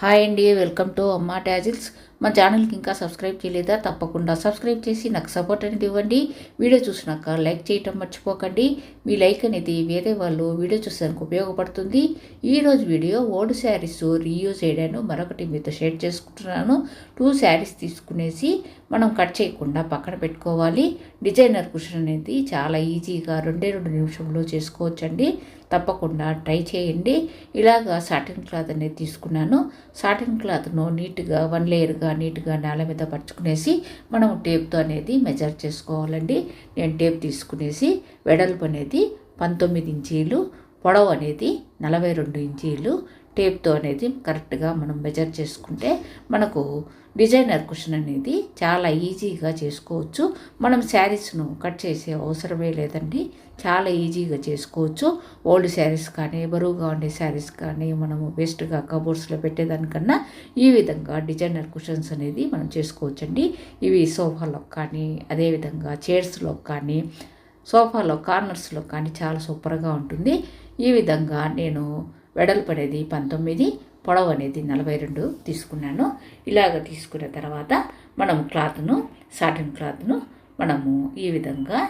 Hi అండి welcome to అమ్మా tassels మా ఛానల్కి ఇంకా సబ్స్క్రైబ్ చేయలేదా తప్పకుండా సబ్స్క్రైబ్ చేసి నాకు సపోర్ట్ అనేది ఇవ్వండి. వీడియో చూసినాక లైక్ చేయటం మర్చిపోకండి. మీ లైక్ అనేది వేరే వాళ్ళు వీడియో చూసేందుకు ఉపయోగపడుతుంది. ఈరోజు వీడియో ఓల్డ్ శారీస్ రీయూజ్ చేయడాను మరొకటి మీతో షేర్ చేసుకుంటున్నాను. టూ శారీస్ తీసుకునేసి మనం కట్ చేయకుండా పక్కన పెట్టుకోవాలి. డిజైనర్ కుషన్ అనేది చాలా ఈజీగా రెండే రెండు నిమిషంలో చేసుకోవచ్చండి. తప్పకుండా ట్రై చేయండి. ఇలాగా సాటిన్ క్లాత్ అనేది తీసుకున్నాను. సాటిన్ క్లాత్ను నీట్గా వన్ లేయర్గా నీట్గా నేల మీద పరుచుకునేసి మనం టేప్తో అనేది మెజర్ చేసుకోవాలండి. నేను టేప్ తీసుకునేసి వెడల్పు అనేది పంతొమ్మిది ఇంచీలు పొడవు అనేది నలభై రెండు ఇంచీలు టేప్తో అనేది కరెక్ట్గా మనం మెజర్ చేసుకుంటే మనకు డిజైనర్ కుషన్ అనేది చాలా ఈజీగా చేసుకోవచ్చు. మనం శారీస్ను కట్ చేసే అవసరమే లేదండి. చాలా ఈజీగా చేసుకోవచ్చు. ఓల్డ్ శారీస్ కానీ బరువుగా ఉండే శారీస్ కానీ మనము బెస్ట్గా కబోర్డ్స్లో పెట్టేదానికన్నా ఈ విధంగా డిజైనర్ కుషన్స్ అనేది మనం చేసుకోవచ్చండి. ఇవి సోఫాలో కానీ అదేవిధంగా చైర్స్లో కానీ సోఫాలో కార్నర్స్లో కానీ చాలా సూపర్గా ఉంటుంది. ఈ విధంగా నేను వెడల్పు అనేది పంతొమ్మిది పొడవు అనేది నలభై రెండు తీసుకున్నాను. ఇలాగ తీసుకున్న తర్వాత మనం క్లాత్ను సాటిన్ క్లాత్ను మనము ఈ విధంగా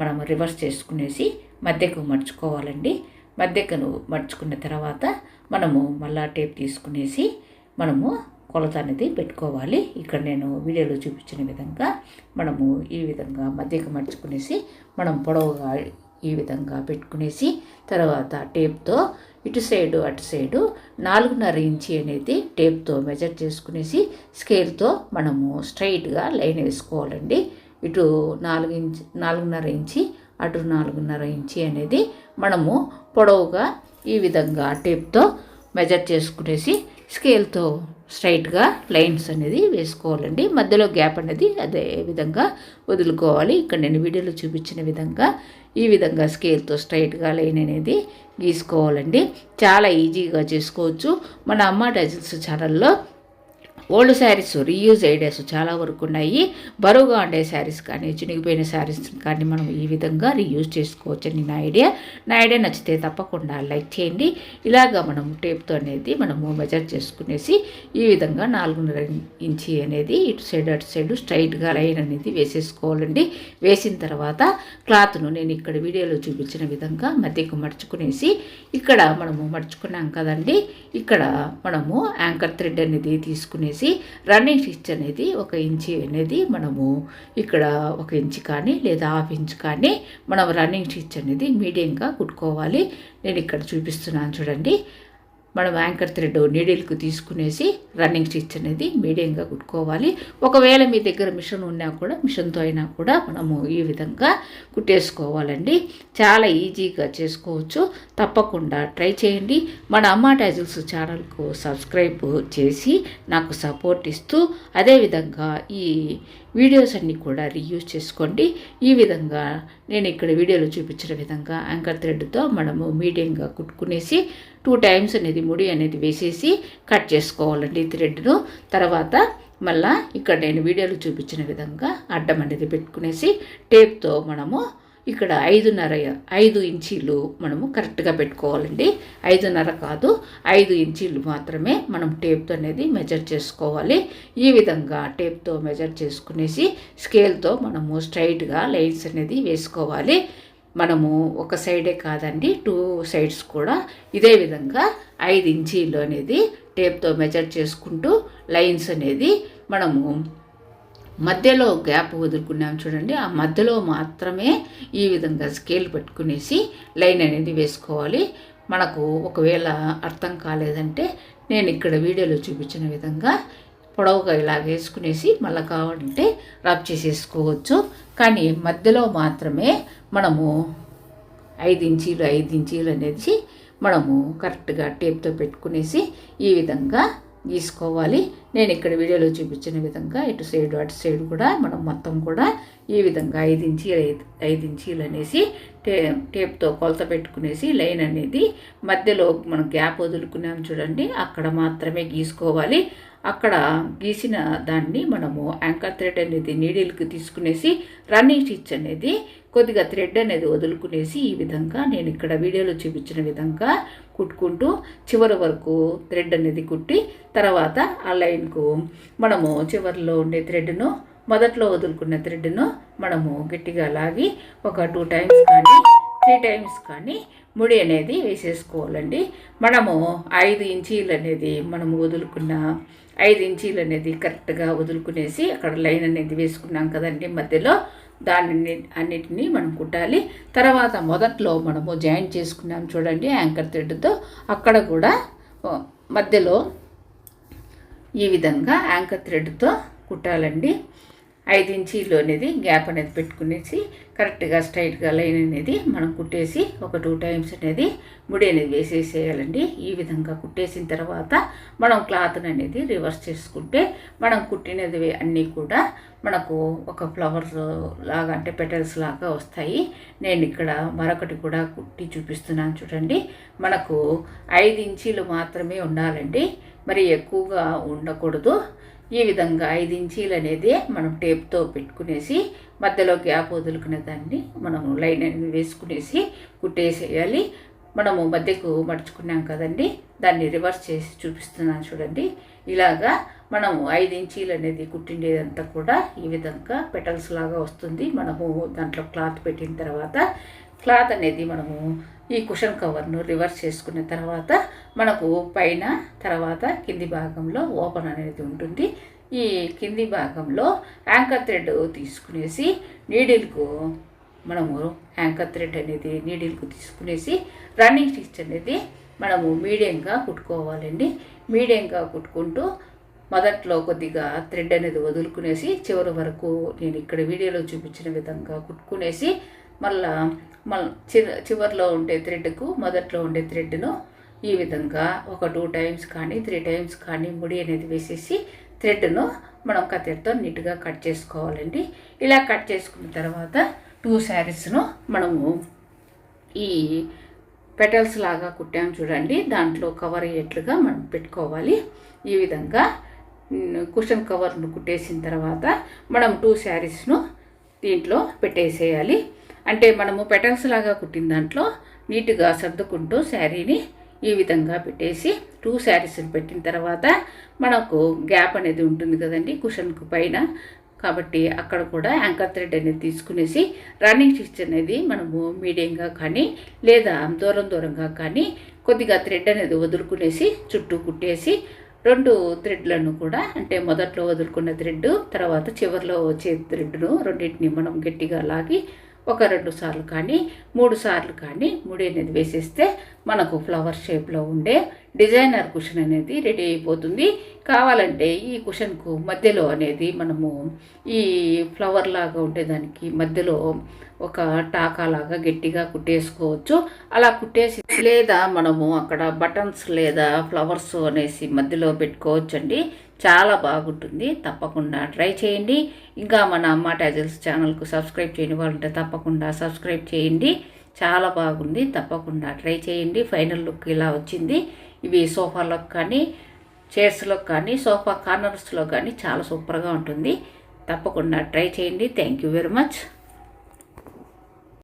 మనము రివర్స్ చేసుకునేసి మధ్యకు మర్చుకోవాలండి మధ్యకను మర్చుకున్న తర్వాత మనము మళ్ళా టేప్ తీసుకునేసి మనము కొలత అనేది పెట్టుకోవాలి. ఇక్కడ నేను వీడియోలో చూపించిన విధంగా మనము ఈ విధంగా మధ్యకు మర్చుకునేసి మనం పొడవుగా ఈ విధంగా పెట్టుకునేసి తర్వాత టేప్తో ఇటు సైడు అటు సైడు నాలుగున్నర ఇంచి అనేది టేప్తో మెజర్ చేసుకునేసి స్కేల్తో మనము స్ట్రైట్గా లైన్ వేసుకోవాలండి. ఇటు నాలుగు ఇంచ్ నాలుగున్నర ఇంచి అటు నాలుగున్నర ఇంచి అనేది మనము పొడవుగా ఈ విధంగా టేప్తో మెజర్ చేసుకునేసి స్కేల్తో స్ట్రైట్గా లైన్స్ అనేది వేసుకోవాలండి. మధ్యలో గ్యాప్ అనేది అదే విధంగా వదులుకోవాలి. ఇక్కడ నేను వీడియోలో చూపించిన విధంగా ఈ విధంగా స్కేల్తో స్ట్రైట్గా లైన్ అనేది గీసుకోవాలండి. చాలా ఈజీగా చేసుకోవచ్చు. మన అమ్మ డజల్స్ ఛానల్లో ఓల్డ్ శారీస్ రీయూజ్ ఐడియాస్ చాలా వరకు ఉన్నాయి. బరువుగా ఉండే శారీస్ కానీ చినిగిపోయిన శారీస్ కానీ మనం ఈ విధంగా రీయూజ్ చేసుకోవచ్చని నా ఐడియా. నా ఐడియా నచ్చితే తప్పకుండా లైక్ చేయండి. ఇలాగా మనం టేప్తో అనేది మనము మెజర్ చేసుకునేసి ఈ విధంగా నాలుగున్నర ఇంచి అనేది ఇటు సైడ్ అటు సైడ్ స్ట్రైట్గా లైన్ అనేది వేసేసుకోవాలండి. వేసిన తర్వాత క్లాత్ను నేను ఇక్కడ వీడియోలో చూపించిన విధంగా మధ్యకు మడుచుకునేసి ఇక్కడ మనము మడుచుకున్నాం కదండి. ఇక్కడ మనము యాంకర్ థ్రెడ్ అనేది తీసుకునేసి వచ్చేసి రన్నింగ్ స్టిచ్ అనేది ఒక ఇంచి అనేది మనము ఇక్కడ ఒక ఇంచ్ కానీ లేదా హాఫ్ ఇంచ్ కానీ మనం రన్నింగ్ స్టిచ్ అనేది మీడియంగా కుట్టుకోవాలి. నేను ఇక్కడ చూపిస్తున్నాను చూడండి. మనం యాంకర్ థ్రెడ్ నీడిల్కు తీసుకునేసి రన్నింగ్ స్టిచ్ అనేది మీడియంగా కుట్టుకోవాలి. ఒకవేళ మీ దగ్గర మిషన్ ఉన్నా కూడా మిషన్తో అయినా కూడా మనము ఈ విధంగా కుట్టేసుకోవాలండి. చాలా ఈజీగా చేసుకోవచ్చు. తప్పకుండా ట్రై చేయండి. మన అమ్మ టాజిల్స్ ఛానల్కు సబ్స్క్రైబ్ చేసి నాకు సపోర్ట్ ఇస్తూ అదేవిధంగా ఈ వీడియోస్ అన్నీ కూడా రీయూజ్ చేసుకోండి. ఈ విధంగా నేను ఇక్కడ వీడియోలో చూపించిన విధంగా యాంకర్ థ్రెడ్తో మనము మీడియంగా కుట్టుకునేసి టూ టైమ్స్ అనేది ముడి అనేది వేసేసి కట్ చేసుకోవాలండి థ్రెడ్ను. తర్వాత మళ్ళా ఇక్కడ నేను వీడియోలో చూపించిన విధంగా అడ్డం అనేది పెట్టుకునేసి టేప్తో మనము ఇక్కడ ఐదున్నర ఐదు ఇంచీలు మనము కరెక్ట్గా పెట్టుకోవాలండి. ఐదున్నర కాదు ఐదు ఇంచీలు మాత్రమే మనం టేప్తో అనేది మెజర్ చేసుకోవాలి. ఈ విధంగా టేప్తో మెజర్ చేసుకునేసి స్కేల్తో మనము స్ట్రైట్గా లైన్స్ అనేది వేసుకోవాలి. మనము ఒక సైడే కాదండి టూ సైడ్స్ కూడా ఇదే విధంగా ఐదు ఇంచీలు అనేది టేప్తో మెజర్ చేసుకుంటూ లైన్స్ అనేది మనము మధ్యలో గ్యాప్ వదులుకున్నాం చూడండి. ఆ మధ్యలో మాత్రమే ఈ విధంగా స్కేల్ పెట్టుకునేసి లైన్ అనేది వేసుకోవాలి. మనకు ఒకవేళ అర్థం కాలేదంటే నేను ఇక్కడ వీడియోలో చూపించిన విధంగా పొడవుగా ఇలా వేసుకునేసి మళ్ళీ కావాలంటే రబ్ చేసేసుకోవచ్చు. కానీ మధ్యలో మాత్రమే మనము ఐదు ఇంచీలు ఐదు ఇంచీలు అనేది మనము కరెక్ట్గా టేప్తో పెట్టుకునేసి ఈ విధంగా గీసుకోవాలి నేను ఇక్కడ వీడియోలో చూపించిన విధంగా ఇటు సైడ్ అటు సైడ్ కూడా మనం మొత్తం కూడా ఈ విధంగా ఐదు ఇంచీలు ఐదు ఐదు ఇంచీలు అనేసి టే టేప్తో కొలత పెట్టుకునేసి లైన్ అనేది మధ్యలో మనం గ్యాప్ వదులుకున్నాం చూడండి. అక్కడ మాత్రమే గీసుకోవాలి. అక్కడ గీసిన దాన్ని మనము యాంకర్ థ్రెడ్ అనేది నీడిల్కి తీసుకునేసి రన్నింగ్ స్టిచ్ అనేది కొద్దిగా థ్రెడ్ అనేది వదులుకునేసి ఈ విధంగా నేను ఇక్కడ వీడియోలో చూపించిన విధంగా కుట్టుకుంటూ చివరి వరకు థ్రెడ్ అనేది కుట్టి తర్వాత ఆ లైన్కు మనము చివరిలో ఉండే థ్రెడ్ను మొదట్లో వదులుకున్న థ్రెడ్ను మనము గట్టిగా లాగి ఒక టూ టైమ్స్ కానీ త్రీ టైమ్స్ కానీ ముడి అనేది వేసేసుకోవాలండి. మనము ఐదు ఇంచీలు అనేది మనము వదులుకున్న ఐదు ఇంచీలు అనేది కరెక్ట్గా వదులుకునేసి అక్కడ లైన్ అనేది వేసుకున్నాం కదండి మధ్యలో. దాన్ని అన్నిటినీ మనం కుట్టాలి. తర్వాత మొదట్లో మనము జాయిన్ చేసుకున్నాం చూడండి యాంకర్ థ్రెడ్తో. అక్కడ కూడా మధ్యలో ఈ విధంగా యాంకర్ థ్రెడ్తో కుట్టాలండి. ఐదు ఇంచీలు అనేది గ్యాప్ అనేది పెట్టుకునేసి కరెక్ట్గా స్ట్రైట్గా లైన్ అనేది మనం కుట్టేసి ఒక టూ టైమ్స్ అనేది ముడి అనేది వేసేసేయాలండి. ఈ విధంగా కుట్టేసిన తర్వాత మనం క్లాత్ని అనేది రివర్స్ చేసుకుంటే మనం కుట్టినది అన్నీ కూడా మనకు ఒక ఫ్లవర్స్ లాగా అంటే పెటల్స్ లాగా వస్తాయి. నేను ఇక్కడ మరొకటి కూడా కుట్టి చూపిస్తున్నాను చూడండి. మనకు ఐదు ఇంచీలు మాత్రమే ఉండాలండి. మరి ఎక్కువగా ఉండకూడదు. ఈ విధంగా ఐదు ఇంచీలు అనేది మనం టేప్తో పెట్టుకునేసి మధ్యలో గ్యాప్ వదులుకునే దాన్ని మనము లైన్ అనేది వేసుకునేసి కుట్టేసేయాలి. మనము మధ్యకు మడుచుకున్నాం కదండి దాన్ని రివర్స్ చేసి చూపిస్తున్నాను చూడండి. ఇలాగా మనము ఐదు ఇంచీలు అనేది కుట్టిండేదంతా కూడా ఈ విధంగా పెటల్స్ లాగా వస్తుంది. మనము దాంట్లో క్లాత్ పెట్టిన తర్వాత క్లాత్ అనేది మనము ఈ కుషన్ కవర్ను రివర్స్ చేసుకున్న తర్వాత మనకు పైన తర్వాత కింది భాగంలో ఓపెన్ అనేది ఉంటుంది. ఈ కింది భాగంలో యాంకర్ థ్రెడ్ తీసుకునేసి నీడిల్కు మనము యాంకర్ థ్రెడ్ అనేది నీడిల్కు తీసుకునేసి రన్నింగ్ స్టిచ్ అనేది మనము మీడియంగా కుట్టుకోవాలండి. మీడియంగా కుట్టుకుంటూ మొదట్లో కొద్దిగా థ్రెడ్ అనేది వదులుకునేసి చివరి వరకు నేను ఇక్కడ వీడియోలో చూపించిన విధంగా కుట్టుకునేసి మళ్ళా మళ్ళీ చివరిలో ఉండే థ్రెడ్కు మొదట్లో ఉండే థ్రెడ్ను ఈ విధంగా ఒక టూ టైమ్స్ కానీ త్రీ టైమ్స్ కానీ ముడి అనేది వేసేసి థ్రెడ్ను మనం కత్తెరతో నీట్గా కట్ చేసుకోవాలండి. ఇలా కట్ చేసుకున్న తర్వాత టూ శారీస్ను మనము ఈ పెటల్స్ లాగా కుట్టాము చూడండి. దాంట్లో కవర్ అయ్యేట్లుగా మనం పెట్టుకోవాలి. ఈ విధంగా కుషన్ కవర్ను కుట్టేసిన తర్వాత మనం టూ శారీస్ను దీంట్లో పెట్టేసేయాలి. అంటే మనము పెటల్స్ లాగా కుట్టిన దాంట్లో నీట్గా సర్దుకుంటూ శారీని ఈ విధంగా పెట్టేసి టూ శారీస్ని పెట్టిన తర్వాత మనకు గ్యాప్ అనేది ఉంటుంది కదండి కుషన్కు పైన. కాబట్టి అక్కడ కూడా యాంకర్ థ్రెడ్ అనేది తీసుకునేసి రన్నింగ్ స్టిచ్ అనేది మనము మీడియంగా కానీ లేదా దూరం దూరంగా కానీ కొద్దిగా థ్రెడ్ అనేది వదులుకునేసి చుట్టూ కుట్టేసి రెండు థ్రెడ్లను కూడా అంటే మొదట్లో వదులుకున్న థ్రెడ్ తర్వాత చివరిలో వచ్చే థ్రెడ్ను రెండింటిని మనం గట్టిగా లాగి ఒక రెండు సార్లు కానీ మూడు సార్లు కానీ ముడి అనేది వేసేస్తే మనకు ఫ్లవర్ షేప్లో ఉండే డిజైనర్ కుషన్ అనేది రెడీ అయిపోతుంది. కావాలంటే ఈ కుషన్కు మధ్యలో అనేది మనము ఈ ఫ్లవర్ లాగా ఉండేదానికి మధ్యలో ఒక టాకా లాగా గట్టిగా కుట్టేసుకోవచ్చు. అలా కుట్టేసి లేదా మనము అక్కడ బటన్స్ లేదా ఫ్లవర్స్ అనేసి మధ్యలో పెట్టుకోవచ్చండి. చాలా బాగుంటుంది. తప్పకుండా ట్రై చేయండి. ఇంకా మన అమ్మ టాజిల్స్ ఛానల్కు సబ్స్క్రైబ్ చేయని వాళ్ళంటే తప్పకుండా సబ్స్క్రైబ్ చేయండి. చాలా బాగుంది. తప్పకుండా ట్రై చేయండి. ఫైనల్ లుక్ ఇలా వచ్చింది. ఇవి సోఫాలో కానీ చైర్స్లో కానీ సోఫా కార్నర్స్లో కానీ చాలా సూపర్గా ఉంటుంది. తప్పకుండా ట్రై చేయండి. Thank you very much.